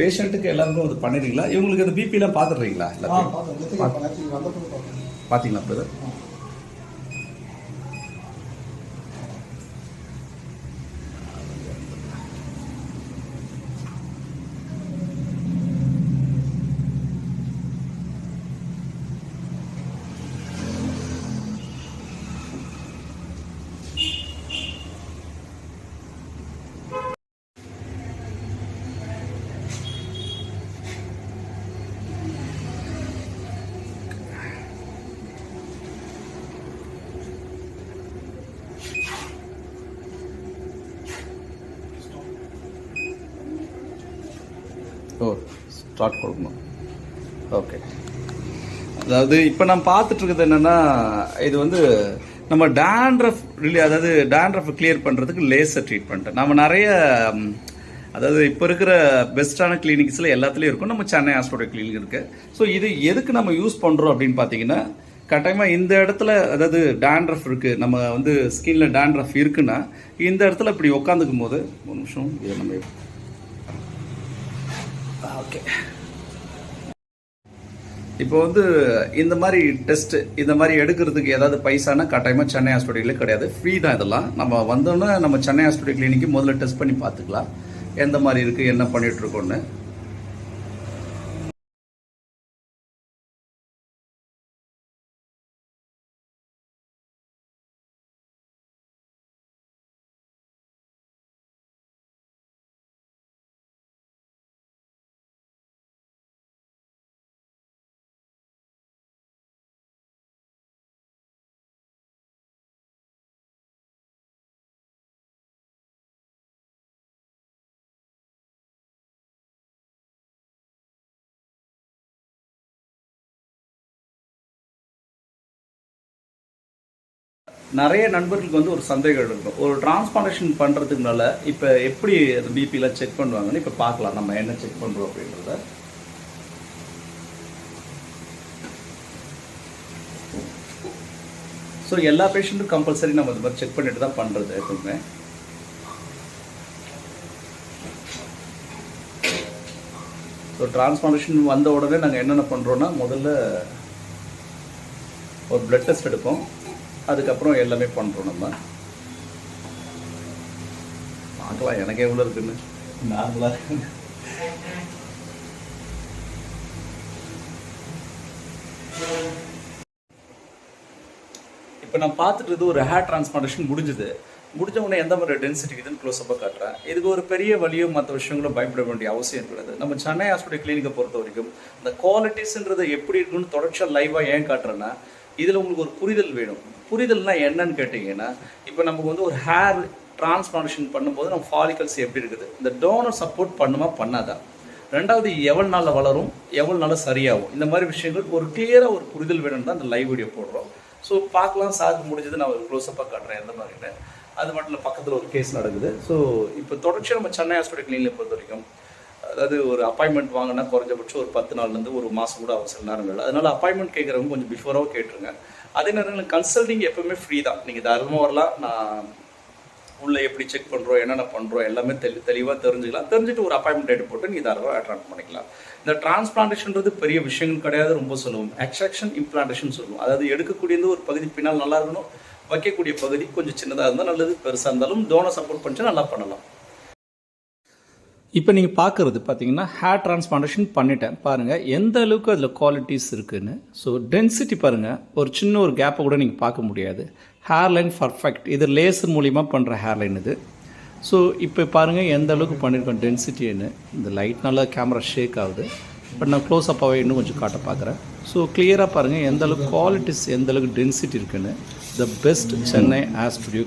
பேஷண்ட்டுக்கு எல்லாருக்கும் இது பண்ணிடுறீங்களா? இவங்களுக்கு அந்த பிபிலாம் பார்த்துடுறீங்களா? எல்லாத்தையும் பார்த்தீங்களா பிரதர் ஓ ஸ்டார்ட் கொடுக்கணும். ஓகே அதாவது இப்போ நான் பார்த்துட்டு என்னென்னா இது வந்து நம்ம டேண்ட்ரஃப் ரிலீ அதாவது டேண்ட்ரஃப் கிளியர் பண்ணுறதுக்கு லேசர் ட்ரீட்மெண்ட் நம்ம நிறைய அதாவது இப்போ இருக்கிற பெஸ்ட்டான கிளினிக்ஸில் எல்லாத்துலேயும் இருக்கும். நம்ம சென்னை ஹாஸ்பிட்டல் கிளினிக் இருக்குது ஸோ இது எதுக்கு நம்ம யூஸ் பண்ணுறோம் அப்படின்னு பார்த்தீங்கன்னா கட்டாயமாக இந்த இடத்துல அதாவது டேண்ட்ரஃப் இருக்குது நம்ம வந்து ஸ்கின்ல டேண்ட்ரஃப் இருக்குன்னா இந்த இடத்துல இப்படி உட்காந்துக்கும் போது ஒரு நிமிஷம் இதை நம்ம ஓகே. இப்போ வந்து இந்த மாதிரி டெஸ்ட் இந்த மாதிரி எடுக்கிறதுக்கு ஏதாவது பைசானா கட்டாயமாக சென்னை ஹாஸ்பிட்டலில் கிடையாது. ஃப்ரீ தான் இதெல்லாம். நம்ம வந்தோன்னே நம்ம சென்னை ஹாஸ்பிட்டல் கிளினிக்கு முதல்ல டெஸ்ட் பண்ணி பார்த்துக்கலாம். எந்த மாதிரி இருக்குது என்ன பண்ணிகிட்ருக்கோன்னு நிறைய நண்பர்களுக்கு வந்து ஒரு சந்தேகம் இருக்கும். ஒரு டிரான்ஸ்பார்டேஷன் பண்ணுறதுக்குனால இப்போ எப்படி பிபிலாம் செக் பண்ணுவாங்கன்னு இப்போ பார்க்கலாம். நம்ம என்ன செக் பண்ணுறோம் அப்படின்றத. ஸோ எல்லா பேஷண்ட்டும் கம்பல்சரி நம்ம இந்த மாதிரி செக் பண்ணிட்டு தான் பண்ணுறது எப்பவுமே. ஸோ டிரான்ஸ்பார்டேஷன் வந்த உடனே நாங்கள் என்னென்ன பண்ணுறோன்னா முதல்ல ஒரு பிளட் டெஸ்ட் எடுப்போம். அதுக்கப்புறம் எல்லாமே பண்ணுறோம் நம்ம. பார்க்கலாம் எனக்கு எவ்வளோ இருக்குன்னு. நார்மலாக இப்போ நான் பார்த்துட்டு ஒரு ஹேர் டிரான்ஸ்பிளான்டேஷன் முடிஞ்சுது. முடிஞ்ச உடனே எந்த மாதிரி டென்சிட்டி இதுன்னு க்ளோஸ்அப்பாக காட்டுறேன். இதுக்கு ஒரு பெரிய வழியோ மற்ற விஷயங்களும் பயப்பட வேண்டிய அவசியம் கிடையாது. நம்ம சென்னை ஹாஸ்பிட்டல் கிளினிக்கை பொறுத்த வரைக்கும் இந்த குவாலிட்டிஸ்ன்றது எப்படி இருக்குன்னு தொடர்ச்சியாக லைவாக ஏன் காட்டுறேன்னா இதில் உங்களுக்கு ஒரு புரிதல் வேணும். புரிதல்னா என்னன்னு கேட்டிங்கன்னா இப்போ நமக்கு வந்து ஒரு ஹேர் டிரான்ஸ்பிளான்டேஷன் பண்ணும்போது நம்ம ஃபாலிகல்ஸ் எப்படி இருக்குது? இந்த டோனர் சப்போர்ட் பண்ணுமா பண்ணாதா? ரெண்டாவது எவ்வளோ நாளில் வளரும் எவ்வளோ நாளில் சரியாகும்? இந்த மாதிரி விஷயங்கள் ஒரு கிளியராக ஒரு புரிதல் வேணும்னு தான் இந்த லைவ் வீடியோ போடுறோம். ஸோ பார்க்கலாம் சாருக்கு முடிஞ்சது நான் ஒரு க்ளோஸ்அப்பாக காட்டுறேன் எந்த மாதிரின்னு அது மட்டும் இல்லை பக்கத்தில் ஒரு கேஸ் நடக்குது. ஸோ இப்போ தொடர்ச்சியாக நம்ம சென்னை ஹாஸ்பிட்டல் கிளினிக் பொறுத்த வரைக்கும் அதாவது ஒரு அப்பாயின்மெண்ட் வாங்கினா குறைஞ்சபட்சம் ஒரு பத்து நாள்லேருந்து ஒரு மாதம் கூட அவசர இல்லை. அதனால அப்பாயின்மெண்ட் கேட்குறவங்க கொஞ்சம் பிஃபோராக கேட்டுருங்க. அதே நேரத்தில் கன்சல்டிங் எப்பவுமே ஃப்ரீ தான். நீங்கள் தாராளமாக வரலாம். நான் உள்ளே எப்படி செக் பண்ணுறோம் என்னென்ன பண்ணுறோம் எல்லாமே தெளி தெளிவாக தெரிஞ்சுக்கலாம். தெரிஞ்சுட்டு ஒரு அப்பாயின்மெண்ட் டேட் போட்டு நீங்கள் தாராளமாக அட்ராக்ட் பண்ணிக்கலாம். இந்த டிரான்ஸ்பிளான்டேஷன்றது பெரிய விஷயங்கள் கிடையாது ரொம்ப சொல்லுவோம். எக்ஸ்ட்ராக்ஷன் இம்ப்ளான்டேஷன் சொல்லுவோம். அதாவது எடுக்கக்கூடியது ஒரு பகுதி பின்னால் நல்லா இருக்கணும். வைக்கக்கூடிய பகுதி கொஞ்சம் சின்னதாக இருந்தால் நல்லது. பெருசாக இருந்தாலும் டோனை சப்போர்ட் பண்ணிச்சு நல்லா பண்ணலாம். இப்போ நீங்கள் பார்க்குறது பார்த்தீங்கன்னா ஹேர் டிரான்ஸ்பிளான்டேஷன் பண்ணிட்டேன். பாருங்கள் எந்த அளவுக்கு அதில் குவாலிட்டிஸ் இருக்குதுன்னு ஸோ டென்சிட்டி பாருங்கள் ஒரு சின்ன ஒரு கேப்பை கூட நீங்கள் பார்க்க முடியாது. ஹேர்லைன் பர்ஃபெக்ட் இது லேசர் மூலிமா பண்ணுற ஹேர்லைன் இது. ஸோ இப்போ பாருங்கள் எந்த அளவுக்கு பண்ணியிருக்கோம் டென்சிட்டின்னு இந்த லைட்னால கேமரா ஷேக் ஆகுது. பட் நான் க்ளோஸ் அப்பாகவே இன்னும் கொஞ்சம் காட்ட பார்க்குறேன் ஸோ கிளியராக பாருங்கள் எந்த அளவுக்கு குவாலிட்டிஸ் எந்த அளவுக்கு டென்சிட்டி இருக்குன்னு. The best Chennai hair studio